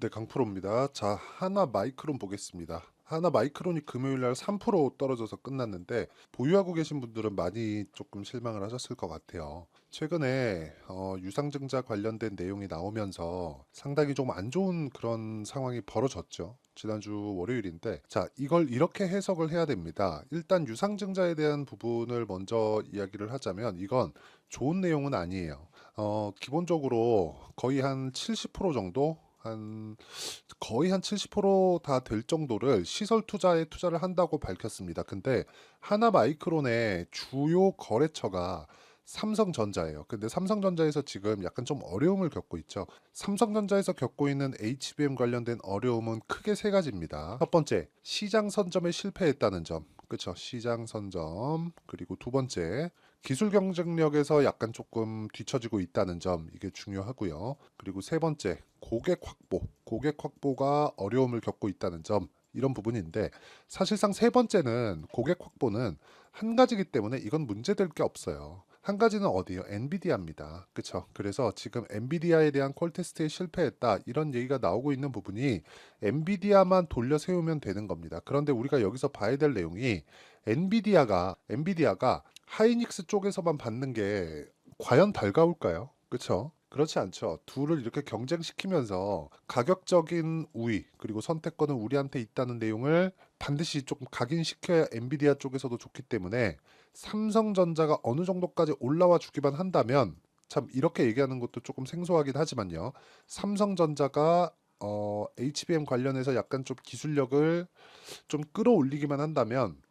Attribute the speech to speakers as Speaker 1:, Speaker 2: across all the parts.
Speaker 1: 네, 강프로입니다. 자, 하나 마이크론 보겠습니다. 하나 마이크론이 금요일 날 3% 떨어져서 끝났는데 보유하고 계신 분들은 많이 조금 실망을 하셨을 것 같아요. 최근에 어, 유상증자 관련된 내용이 나오면서 상당히 좀 안 좋은 그런 상황이 벌어졌죠. 지난주 월요일인데 자 이걸 이렇게 해석을 해야 됩니다. 일단 유상증자에 대한 부분을 먼저 이야기를 하자면 이건 좋은 내용은 아니에요. 어, 기본적으로 거의 한 70% 정도 한 거의 한 70%다 될 정도를 시설 투자에 투자를 한다고 밝혔습니다. 근데 하나 마이크론의 주요 거래처가 삼성전자예요. 근데 삼성전자에서 지금 약간 좀 어려움을 겪고 있죠. 삼성전자에서 겪고 있는 HBM 관련된 어려움은 크게 세 가지입니다. 첫 번째, 시장 선점에 실패했다는 점. 그렇죠. 시장 선점. 그리고 두 번째, 기술 경쟁력에서 약간 조금 뒤처지고 있다는 점 이게 중요하고요. 그리고 세 번째 고객 확보, 고객 확보가 어려움을 겪고 있다는 점 이런 부분인데 사실상 세 번째는 고객 확보는 한 가지기 때문에 이건 문제될 게 없어요. 한 가지는 어디요? 엔비디아입니다. 그렇죠? 그래서 지금 엔비디아에 대한 콜 테스트에 실패했다 이런 얘기가 나오고 있는 부분이 엔비디아만 돌려 세우면 되는 겁니다. 그런데 우리가 여기서 봐야 될 내용이 엔비디아가 엔비디아가 하이닉스 쪽에서만 받는 게 과연 달가울까요? 그렇죠? 그렇지 않죠. 둘을 이렇게 경쟁시키면서 가격적인 우위 그리고 선택권은 우리한테 있다는 내용을 반드시 조금 각인시켜야 엔비디아 쪽에서도 좋기 때문에 삼성전자가 어느 정도까지 올라와 주기만 한다면 참 이렇게 얘기하는 것도 조금 생소하긴 하지만요. 삼성전자가 어, HBM 관련해서 약간 좀 기술력을 좀 끌어올리기만 한다면 딱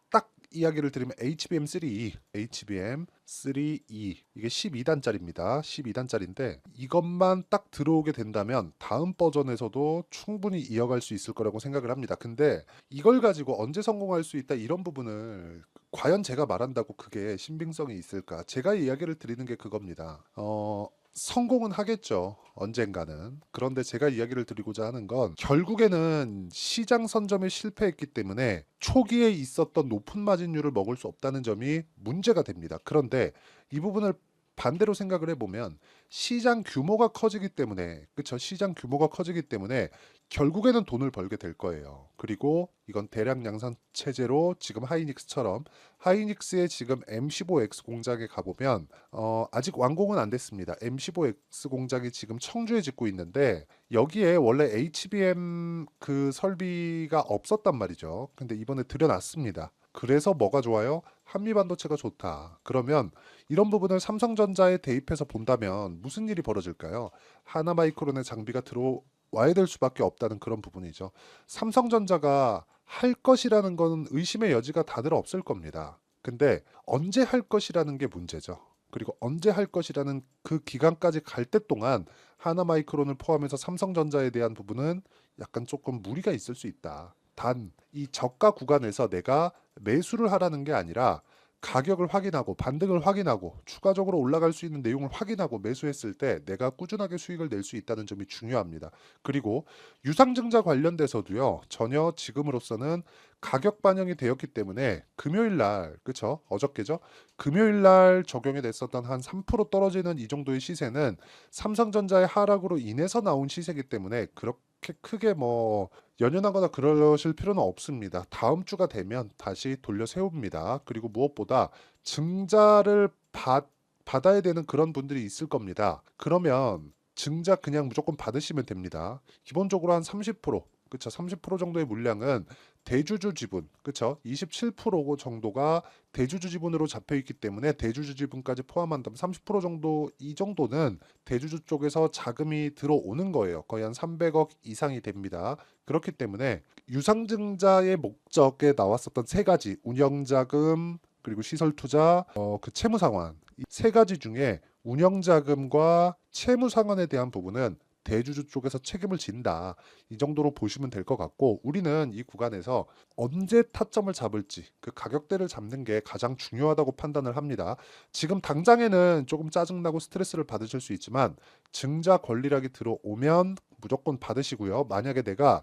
Speaker 1: 이야기를 드리면 HBM3E, HBM3E 이게 12단짜리입니다. 12단짜리인데 이것만 딱 들어오게 된다면 다음 버전에서도 충분히 이어갈 수 있을 거라고 생각을 합니다. 근데 이걸 가지고 언제 성공할 수 있다 이런 부분을 과연 제가 말한다고 그게 신빙성이 있을까? 제가 이야기를 드리는 게 그겁니다. 어, 성공은 하겠죠. 언젠가는. 그런데 제가 이야기를 드리고자 하는 건 결국에는 시장 선점에 실패했기 때문에 초기에 있었던 높은 마진율을 먹을 수 없다는 점이 문제가 됩니다. 그런데 이 부분을 반대로 생각을 해보면 시장 규모가 커지기 때문에 그쵸 시장 규모가 커지기 때문에 결국에는 돈을 벌게 될 거예요. 그리고 이건 대량 양산 체제로 지금 하이닉스처럼 하이닉스의 지금 M15X 공장에 가보면 어, 아직 완공은 안 됐습니다. M15X 공장이 지금 청주에 짓고 있는데 여기에 원래 HBM 그 설비가 없었단 말이죠. 근데 이번에 들여놨습니다. 그래서 뭐가 좋아요? 한미 반도체가 좋다. 그러면 이런 부분을 삼성전자에 대입해서 본다면 무슨 일이 벌어질까요? 하나마이크론의 장비가 들어와야 될 수밖에 없다는 그런 부분이죠. 삼성전자가 할 것이라는 건 의심의 여지가 다들 없을 겁니다. 근데 언제 할 것이라는 게 문제죠. 그리고 언제 할 것이라는 그 기간까지 갈 때 동안 하나마이크론을 포함해서 삼성전자에 대한 부분은 약간 조금 무리가 있을 수 있다. 단 이 저가 구간에서 내가 매수를 하라는 게 아니라 가격을 확인하고 반등을 확인하고 추가적으로 올라갈 수 있는 내용을 확인하고 매수했을 때 내가 꾸준하게 수익을 낼 수 있다는 점이 중요합니다. 그리고 유상증자 관련돼서도요. 전혀 지금으로서는 가격 반영이 되었기 때문에 금요일 날 그쵸 어저께죠 금요일 날 적용이 됐었던 한 3% 떨어지는 이 정도의 시세는 삼성전자의 하락으로 인해서 나온 시세이기 때문에 그렇게 크게 뭐 연연하거나 그러실 필요는 없습니다. 다음 주가 되면 다시 돌려 세웁니다. 그리고 무엇보다 증자를 받, 받아야 되는 그런 분들이 있을 겁니다. 그러면 증자 그냥 무조건 받으시면 됩니다. 기본적으로 한 30%, 그쵸? 30% 정도의 물량은 대주주 지분, 그쵸? 27% 정도가 대주주 지분으로 잡혀 있기 때문에 대주주 지분까지 포함한다면 30% 정도 이 정도는 대주주 쪽에서 자금이 들어오는 거예요. 거의 한 300억 이상이 됩니다. 그렇기 때문에 유상증자의 목적에 나왔었던 세 가지 운영자금 그리고 시설 투자, 어, 그 채무 상환 이 세 가지 중에 운영 자금과 채무 상환에 대한 부분은 대주주 쪽에서 책임을 진다. 이 정도로 보시면 될 것 같고 우리는 이 구간에서 언제 타점을 잡을지 그 가격대를 잡는 게 가장 중요하다고 판단을 합니다. 지금 당장에는 조금 짜증나고 스트레스를 받으실 수 있지만 증자 권리락이 들어오면 무조건 받으시고요. 만약에 내가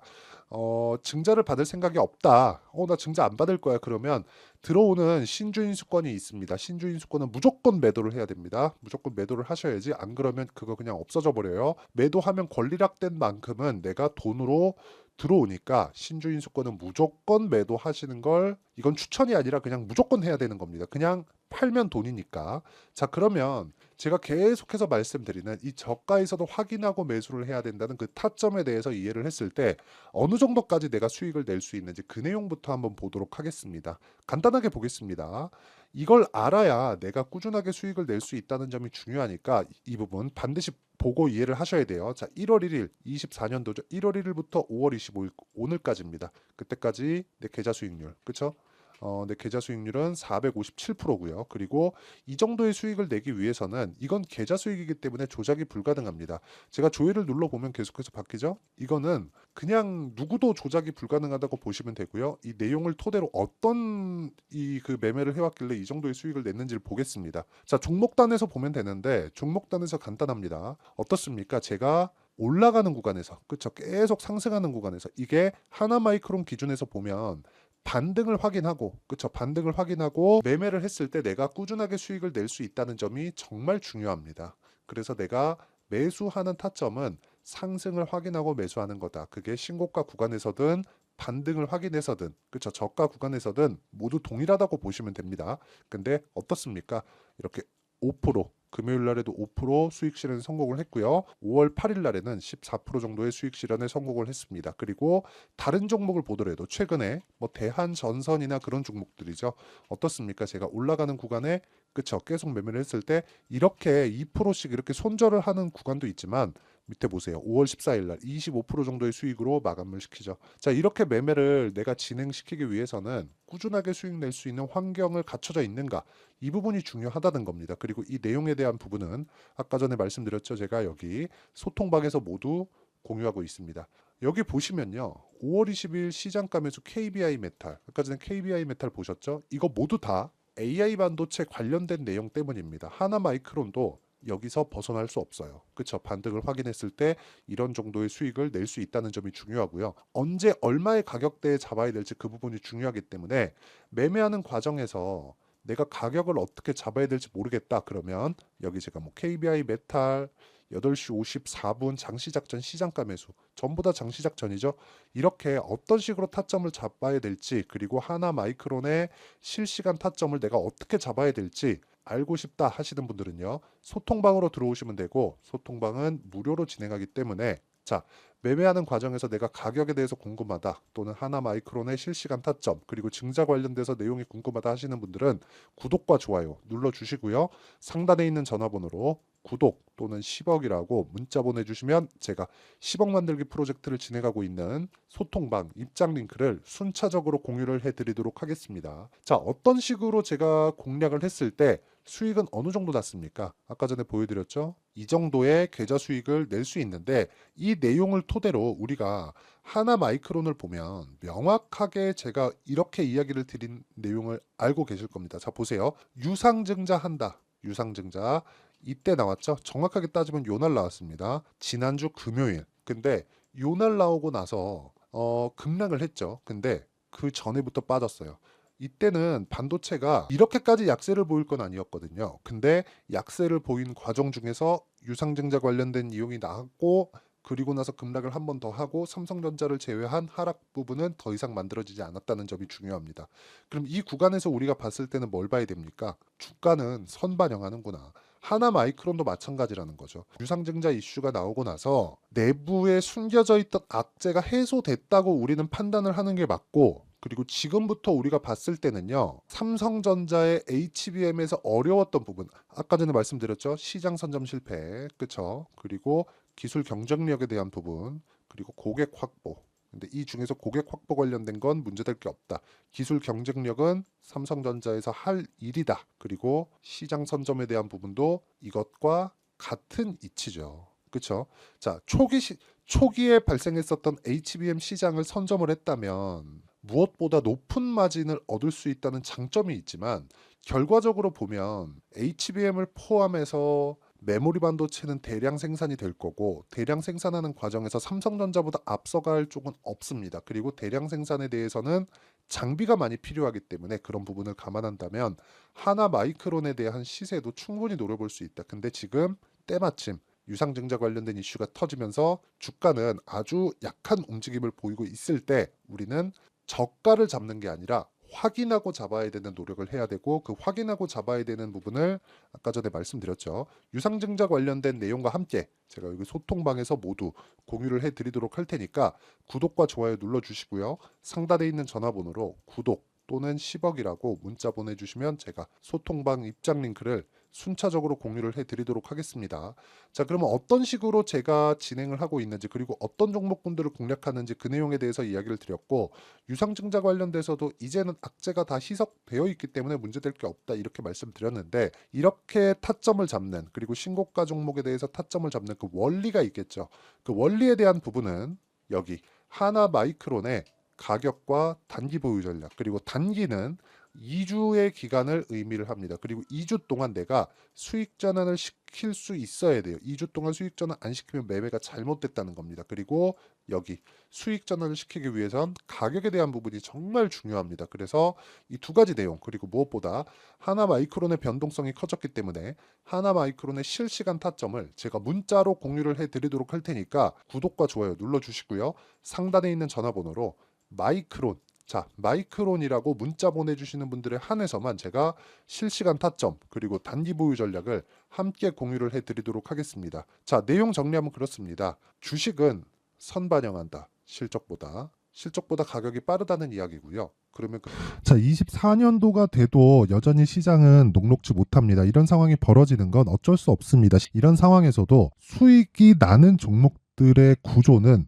Speaker 1: 어, 증자를 받을 생각이 없다. 어, 나 증자 안 받을 거야. 그러면 들어오는 신주인수권이 있습니다. 신주인수권은 무조건 매도를 해야 됩니다. 무조건 매도를 하셔야지. 안 그러면 그거 그냥 없어져 버려요. 매도하면 권리락된 만큼은 내가 돈으로 들어오니까 신주 인수권은 무조건 매도하시는 걸 이건 추천이 아니라 그냥 무조건 해야 되는 겁니다. 그냥 팔면 돈이니까. 자, 그러면 제가 계속해서 말씀드리는 이 저가에서도 확인하고 매수를 해야 된다는 그 타점에 대해서 이해를 했을 때 어느 정도까지 내가 수익을 낼 수 있는지 그 내용부터 한번 보도록 하겠습니다. 간단하게 보겠습니다. 이걸 알아야 내가 꾸준하게 수익을 낼 수 있다는 점이 중요하니까 이 부분 반드시 보고 이해를 하셔야 돼요. 자, 1월 1일 24년도죠. 1월 1일부터 5월 25일 오늘까지입니다. 그때까지 내 계좌 수익률. 그렇죠? 어, 내 계좌 수익률은 457%고요. 그리고 이 정도의 수익을 내기 위해서는 이건 계좌 수익이기 때문에 조작이 불가능합니다. 제가 조회를 눌러 보면 계속해서 바뀌죠. 이거는 그냥 누구도 조작이 불가능하다고 보시면 되고요. 이 내용을 토대로 어떤 이 그 매매를 해왔길래 이 정도의 수익을 냈는지를 보겠습니다. 자 종목단에서 보면 되는데 종목단에서 간단합니다. 어떻습니까? 제가 올라가는 구간에서 그쵸 계속 상승하는 구간에서 이게 하나 마이크론 기준에서 보면 반등을 확인하고 그쵸 반등을 확인하고 매매를 했을 때 내가 꾸준하게 수익을 낼 수 있다는 점이 정말 중요합니다. 그래서 내가 매수하는 타점은 상승을 확인하고 매수하는 거다. 그게 신고가 구간에서든 반등을 확인해서든 그쵸 저가 구간에서든 모두 동일하다고 보시면 됩니다. 근데 어떻습니까? 이렇게 5% 금요일 날에도 5% 수익 실현 성공을 했고요. 5월 8일 날에는 14% 정도의 수익 실현에 성공을 했습니다. 그리고 다른 종목을 보더라도 최근에 뭐 대한 전선이나 그런 종목들이죠. 어떻습니까? 제가 올라가는 구간에 그쵸 계속 매매를 했을 때 이렇게 2%씩 이렇게 손절을 하는 구간도 있지만 밑에 보세요. 5월 14일 날 25% 정도의 수익으로 마감을 시키죠. 자, 이렇게 매매를 내가 진행시키기 위해서는 꾸준하게 수익 낼 수 있는 환경을 갖춰져 있는가? 이 부분이 중요하다는 겁니다. 그리고 이 내용에 대한 부분은 아까 전에 말씀드렸죠. 제가 여기 소통방에서 모두 공유하고 있습니다. 여기 보시면요. 5월 20일 시장가 매수 KBI 메탈. 아까 전에 KBI 메탈 보셨죠? 이거 모두 다 AI 반도체 관련된 내용 때문입니다. 하나 마이크론도 여기서 벗어날 수 없어요. 그렇죠? 반등을 확인했을 때 이런 정도의 수익을 낼 수 있다는 점이 중요하고요. 언제 얼마의 가격대에 잡아야 될지 그 부분이 중요하기 때문에 매매하는 과정에서 내가 가격을 어떻게 잡아야 될지 모르겠다 그러면 여기 제가 뭐 KBI 메탈 8시 54분 장시작 전 시장가 매수 전부 다 장시작 전이죠. 이렇게 어떤 식으로 타점을 잡아야 될지 그리고 하나 마이크론의 실시간 타점을 내가 어떻게 잡아야 될지 알고 싶다 하시는 분들은요. 소통방으로 들어오시면 되고 소통방은 무료로 진행하기 때문에 자, 매매하는 과정에서 내가 가격에 대해서 궁금하다 또는 하나 마이크론의 실시간 타점 그리고 증자 관련돼서 내용이 궁금하다 하시는 분들은 구독과 좋아요 눌러 주시고요. 상단에 있는 전화번호로 구독 또는 10억이라고 문자 보내주시면 제가 10억 만들기 프로젝트를 진행하고 있는 소통방 입장 링크를 순차적으로 공유를 해드리도록 하겠습니다. 자, 어떤 식으로 제가 공략을 했을 때 수익은 어느 정도 났습니까? 아까 전에 보여드렸죠? 이 정도의 계좌 수익을 낼 수 있는데 이 내용을 토대로 우리가 하나 마이크론을 보면 명확하게 제가 이렇게 이야기를 드린 내용을 알고 계실 겁니다. 자, 보세요. 유상증자 한다. 유상증자. 이때 나왔죠? 정확하게 따지면 요날 나왔습니다. 지난주 금요일. 근데 요날 나오고 나서 어, 급락을 했죠. 근데 그 전에부터 빠졌어요. 이때는 반도체가 이렇게까지 약세를 보일 건 아니었거든요. 근데 약세를 보인 과정 중에서 유상증자 관련된 이용이 나왔고 그리고 나서 급락을 한 번 더 하고 삼성전자를 제외한 하락 부분은 더 이상 만들어지지 않았다는 점이 중요합니다. 그럼 이 구간에서 우리가 봤을 때는 뭘 봐야 됩니까? 주가는 선 반영하는구나. 하나 마이크론도 마찬가지라는 거죠. 유상증자 이슈가 나오고 나서 내부에 숨겨져 있던 악재가 해소됐다고 우리는 판단을 하는 게 맞고 그리고 지금부터 우리가 봤을 때는요. 삼성전자의 HBM에서 어려웠던 부분 아까 전에 말씀드렸죠. 시장 선점 실패. 그쵸 그리고 기술 경쟁력에 대한 부분 그리고 고객 확보 근데 이 중에서 고객 확보 관련된 건 문제될 게 없다. 기술 경쟁력은 삼성전자에서 할 일이다. 그리고 시장 선점에 대한 부분도 이것과 같은 이치죠. 그렇죠? 자, 초기 시, 초기에 발생했었던 HBM 시장을 선점을 했다면 무엇보다 높은 마진을 얻을 수 있다는 장점이 있지만 결과적으로 보면 HBM을 포함해서 메모리 반도체는 대량 생산이 될 거고 대량 생산하는 과정에서 삼성전자보다 앞서갈 쪽은 없습니다. 그리고 대량 생산에 대해서는 장비가 많이 필요하기 때문에 그런 부분을 감안한다면 하나 마이크론에 대한 시세도 충분히 노려볼 수 있다. 근데 지금 때마침 유상증자 관련된 이슈가 터지면서 주가는 아주 약한 움직임을 보이고 있을 때 우리는 저가를 잡는 게 아니라 확인하고 잡아야 되는 노력을 해야 되고 그 확인하고 잡아야 되는 부분을 아까 전에 말씀드렸죠. 유상증자 관련된 내용과 함께 제가 여기 소통방에서 모두 공유를 해 드리도록 할 테니까 구독과 좋아요 눌러 주시고요. 상단에 있는 전화번호로 구독 또는 10억이라고 문자 보내주시면 제가 소통방 입장 링크를 순차적으로 공유를 해드리도록 하겠습니다. 자, 그러면 어떤 식으로 제가 진행을 하고 있는지 그리고 어떤 종목군들을 공략하는지 그 내용에 대해서 이야기를 드렸고 유상증자 관련돼서도 이제는 악재가 다 희석되어 있기 때문에 문제될 게 없다 이렇게 말씀드렸는데 이렇게 타점을 잡는 그리고 신고가 종목에 대해서 타점을 잡는 그 원리가 있겠죠. 그 원리에 대한 부분은 여기 하나 마이크론의 가격과 단기 보유 전략 그리고 단기는 2주의 기간을 의미를 합니다. 그리고 2주 동안 내가 수익 전환을 시킬 수 있어야 돼요. 2주 동안 수익 전환 안 시키면 매매가 잘못됐다는 겁니다. 그리고 여기 수익 전환을 시키기 위해선 가격에 대한 부분이 정말 중요합니다. 그래서 이 두 가지 내용 그리고 무엇보다 하나 마이크론의 변동성이 커졌기 때문에 하나 마이크론의 실시간 타점을 제가 문자로 공유를 해 드리도록 할 테니까 구독과 좋아요 눌러 주시고요. 상단에 있는 전화번호로 마이크론 자, 마이크론이라고 문자 보내주시는 분들에 한해서만 제가 실시간 타점 그리고 단기 보유 전략을 함께 공유를 해드리도록 하겠습니다. 자, 내용 정리하면 그렇습니다. 주식은 선반영한다. 실적보다 실적보다 가격이 빠르다는 이야기고요. 그러면 그...
Speaker 2: 자, 24년도가 돼도 여전히 시장은 녹록지 못합니다. 이런 상황이 벌어지는 건 어쩔 수 없습니다. 이런 상황에서도 수익이 나는 종목들의 구조는